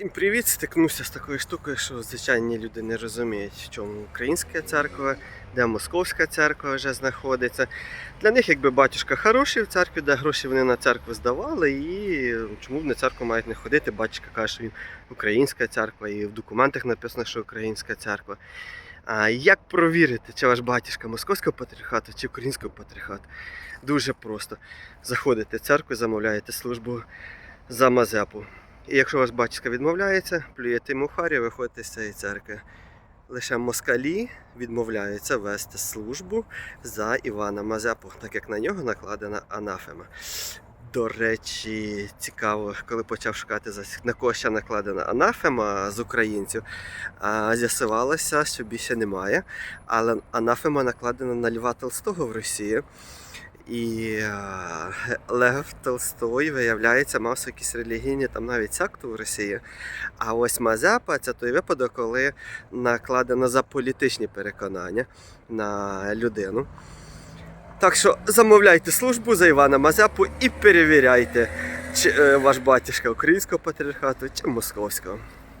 Всім привіт! Стикнувся з такою штукою, що звичайні люди не розуміють, в чому українська церква, де московська церква вже знаходиться. Для них якби батюшка хороший в церкві, де гроші вони на церкву здавали, і чому в на церкву мають не ходити. Батюшка каже, що він українська церква, і в документах написано, що українська церква. А як провірити, чи ваш батюшка московського патріархату чи українського патріархату? Дуже просто. Заходите в церкву, замовляєте службу за Мазепу. І якщо ваш батюшка відмовляється, плюєте йому в харі, виходите з цієї церкви. Лише москалі відмовляються вести службу за Івана Мазепу, так як на нього накладена анафема. До речі, цікаво, коли почав шукати на кого ще накладена анафема з українців, з'ясувалося, що більше немає. Але анафема накладена на Льва Толстого в Росії. І е, Лев Толстой, виявляється, мав якісь релігійні там навіть секту в Росії. А ось Мазепа це той випадок, коли накладено за політичні переконання на людину. Так що замовляйте службу за Івана Мазепу і перевіряйте, чи е, ваш батюшка українського патріархату, чи московського.